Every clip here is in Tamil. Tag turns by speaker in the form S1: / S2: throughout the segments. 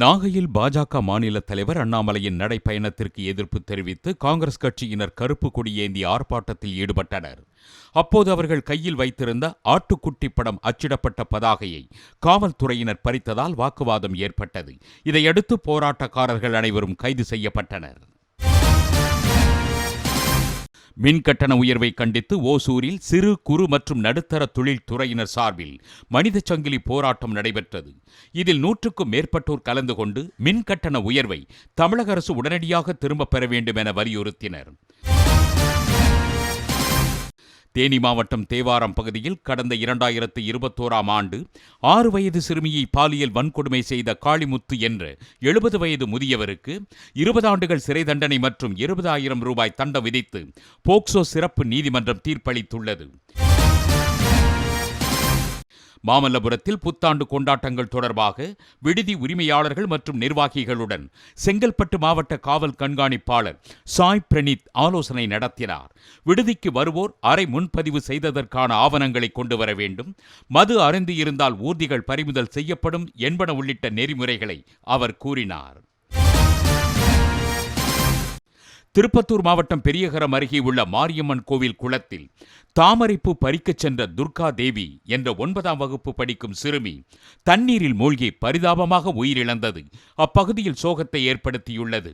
S1: நாகையில் பாஜக மாநில தலைவர் அண்ணாமலையின் நடைப்பயணத்திற்கு எதிர்ப்பு தெரிவித்து காங்கிரஸ் கட்சியினர் கருப்பு கொடி ஏந்தி ஆர்ப்பாட்டத்தில் ஈடுபட்டனர். அப்போது அவர்கள் கையில் வைத்திருந்த ஆட்டுக்குட்டி படம் அச்சிடப்பட்ட பதாகையை காவல்துறையினர் பறித்ததால் வாக்குவாதம் ஏற்பட்டது. இதையடுத்து போராட்டக்காரர்கள் அனைவரும் கைது செய்யப்பட்டனர். மின் கட்டண உயர்வை கண்டித்து ஓசூரில் சிறு குறு மற்றும் நடுத்தர தொழில் துறையினர் சார்பில் மனித சங்கிலி போராட்டம் நடைபெற்றது. இதில் நூற்றுக்கும் மேற்பட்டோர் கலந்து கொண்டு மின் கட்டண உயர்வை தமிழக அரசு உடனடியாக திரும்பப் பெற வேண்டும் என வலியுறுத்தினர். தேனி மாவட்டம் தேவாரம் பகுதியில் கடந்த இரண்டாயிரத்து இருபத்தோராம் ஆண்டு ஆறு வயது சிறுமியை பாலியல் வன்கொடுமை செய்த காளிமுத்து என்ற எழுபது வயது முதியவருக்கு இருபது ஆண்டுகள் சிறை தண்டனை மற்றும் இருபதாயிரம் ரூபாய் தண்டம் விதித்து போக்சோ சிறப்பு நீதிமன்றம் தீர்ப்பளித்துள்ளது. மாமல்லபுரத்தில் புத்தாண்டு கொண்டாட்டங்கள் தொடர்பாக விடுதி உரிமையாளர்கள் மற்றும் நிர்வாகிகளுடன் செங்கல்பட்டு மாவட்ட காவல் கண்காணிப்பாளர் சாய் பிரணீத் ஆலோசனை நடத்தினார். விடுதிக்கு வருவோர் அறை முன்பதிவு செய்ததற்கான ஆவணங்களை கொண்டு வர வேண்டும். மது அருந்தியிருந்தால் ஊர்திகள் பறிமுதல் செய்யப்படும் என்பன உள்ளிட்ட நெறிமுறைகளை அவர் கூறினார். திருப்பத்தூர் மாவட்டம் பெரியகரம் அருகே உள்ள மாரியம்மன் கோவில் குளத்தில் தாமரைப்பு பறிக்கச் சென்ற துர்கா தேவி என்ற ஒன்பதாம் வகுப்பு படிக்கும் சிறுமி தண்ணீரில் மூழ்கி பரிதாபமாக உயிரிழந்தது. அப்பகுதியில் சோகத்தை ஏற்படுத்தியுள்ளது.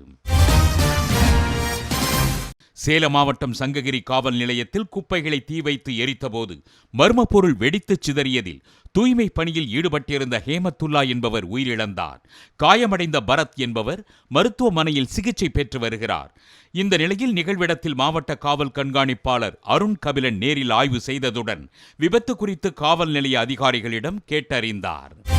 S1: சேலம் மாவட்டம் சங்ககிரி காவல் நிலையத்தில் குப்பைகளை தீ வைத்து எரித்தபோது மர்ம பொருள் வெடித்துச் சிதறியதில் தூய்மை பணியில் ஈடுபட்டிருந்த ஹேமத்துல்லா என்பவர் உயிரிழந்தார். காயமடைந்த பரத் என்பவர் மருத்துவமனையில் சிகிச்சை பெற்று வருகிறார். இந்த நிலையில் நிகழ்விடத்தில் மாவட்ட காவல் கண்காணிப்பாளர் அருண் கபிலன் நேரில் ஆய்வு செய்ததுடன் விபத்து குறித்து காவல் நிலைய அதிகாரிகளிடம் கேட்டறிந்தார்.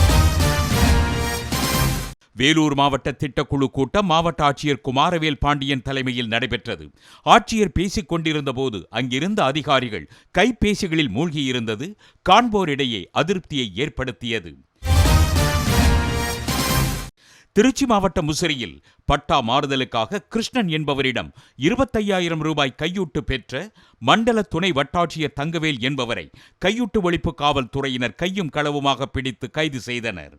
S1: வேலூர் மாவட்ட திட்டக்குழு கூட்டம் மாவட்ட ஆட்சியர் குமாரவேல் பாண்டியன் தலைமையில் நடைபெற்றது. ஆட்சியர் பேசிக் கொண்டிருந்த போது அங்கிருந்த அதிகாரிகள் கைபேசிகளில் மூழ்கியிருந்தது. காண்போரிடையே அதிருப்தியை ஏற்படுத்தியது. திருச்சி மாவட்ட முசிறியில் பட்டா மாறுதலுக்காக கிருஷ்ணன் என்பவரிடம் இருபத்தையாயிரம் ரூபாய் கையூட்டு பெற்ற மண்டல துணை வட்டாட்சியர் தங்கவேல் என்பவரை கையூட்டு ஒழிப்பு காவல்துறையினர் கையும் களவுமாக பிடித்து கைது செய்தனர்.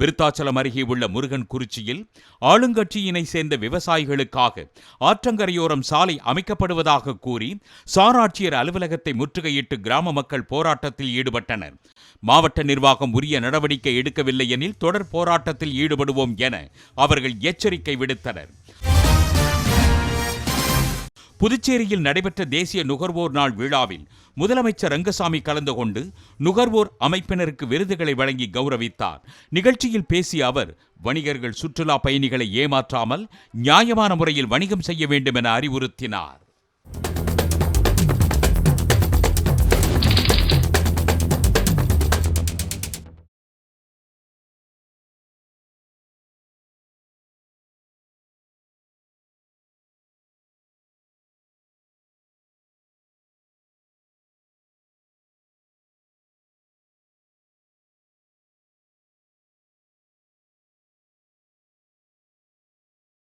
S1: விருத்தாச்சலம் அருகே உள்ள முருகன் குறிச்சியில் ஆளுங்கட்சியினை சேர்ந்த விவசாயிகளுக்காக ஆற்றங்கரையோரம் சாலை அமைக்கப்படுவதாக கூறி சாராட்சியர் அலுவலகத்தை முற்றுகையிட்டு கிராம மக்கள் போராட்டத்தில் ஈடுபட்டனர். மாவட்ட நிர்வாகம் உரிய நடவடிக்கை எடுக்கவில்லை எனில் தொடர் போராட்டத்தில் ஈடுபடுவோம் என அவர்கள் எச்சரிக்கை விடுத்தனர். புதுச்சேரியில் நடைபெற்ற தேசிய நுகர்வோர் நாள் விழாவில் முதலமைச்சர் ரங்கசாமி கலந்து கொண்டு நுகர்வோர் அமைப்பினருக்கு விருதுகளை வழங்கி கௌரவித்தார். நிகழ்ச்சியில் பேசிய அவர் வணிகர்கள் சுற்றுலா பயணிகளை ஏமாற்றாமல் நியாயமான முறையில் வணிகம் செய்ய வேண்டும் என அறிவுறுத்தினார்.